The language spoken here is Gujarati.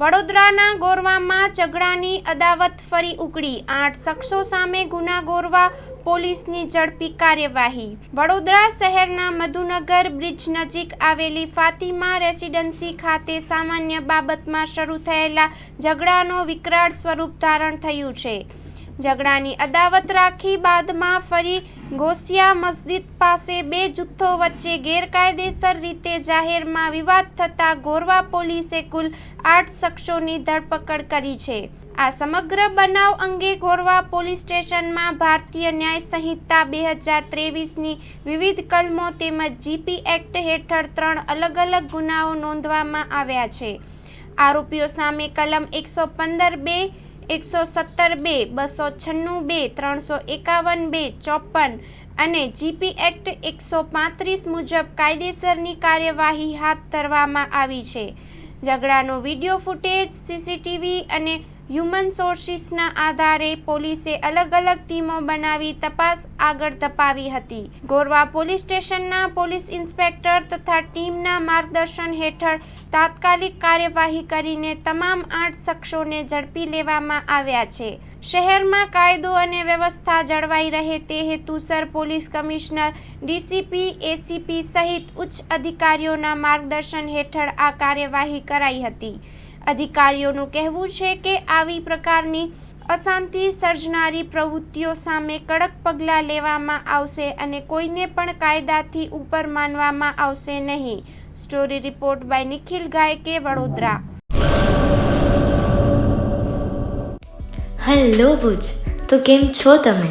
વડોદરાના ગોરવામાં ઝઘડાની અદાવત ફરી ઉકળી. આઠ શખ્સો સામે ગુના ગોરવા પોલીસની ઝડપી કાર્યવાહી. વડોદરા શહેરના મધુનગર બ્રિજ નજીક આવેલી ફાતિમા રેસિડેન્સી ખાતે સામાન્ય બાબતમાં શરૂ થયેલા ઝઘડાનો વિકરાળ સ્વરૂપ ધારણ થયું છે. ઝઘડાની અદાવત રાખી બાદમાં ફરી ગોસિયા મસ્જિદ પાસે બે જૂથો વચ્ચે ગેરકાયદેસર રીતે જાહેરમાં વિવાદ થતા ગોરવા પોલીસે કુલ આઠ શખ્સોની ધરપકડ કરી છે. આ સમગ્ર બનાવ અંગે ગોરવા પોલીસ સ્ટેશનમાં ભારતીય ન્યાય સંહિતા બે હજાર ત્રેવીસની વિવિધ કલમો તેમજ જીપી એક્ટ હેઠળ ત્રણ અલગ અલગ ગુનાઓ નોંધવામાં આવ્યા છે. આરોપીઓ સામે કલમ એકસો પંદર બે, એકસો સત્તર બે, બસો છન્નું બે, ત્રણસો એકાવન બે, ચોપન અને જીપી એક્ટ એકસો પાંત્રીસ મુજબ કાયદેસરની કાર્યવાહી હાથ ધરવામાં આવી છે. ઝઘડાનો વીડિયો ફૂટેજ સીસીટીવી અને હ્યુમન સોર્સિસના આધારે પોલીસે અલગ અલગ ટીમો બનાવી તપાસ આગળ ધપાવી હતી. ગોરવા પોલીસ સ્ટેશનના પોલીસ ઇન્સ્પેક્ટર તથા ટીમના માર્ગદર્શન હેઠળ તાત્કાલિક કાર્યવાહી કરીને તમામ આઠ શખ્સોને ઝડપી લેવામાં આવ્યા છે. શહેરમાં કાયદો અને વ્યવસ્થા જળવાઈ રહે તે હેતુસર પોલીસ કમિશનર, ડીસીપી, એસીપી સહિત ઉચ્ચ અધિકારીઓના માર્ગદર્શન હેઠળ આ કાર્યવાહી કરાઈ હતી. અધિકારીઓનું કહેવું છે કે આવી પ્રકારની અશાંતિ સર્જનારી પ્રવૃત્તિઓ સામે કડક પગલાં લેવામાં આવશે અને કોઈને પણ કાયદાથી ઉપર માનવામાં આવશે નહીં. Story report by Nikhil Gayke Vadodara. Hello Bhuj, તો કેમ છો તમે?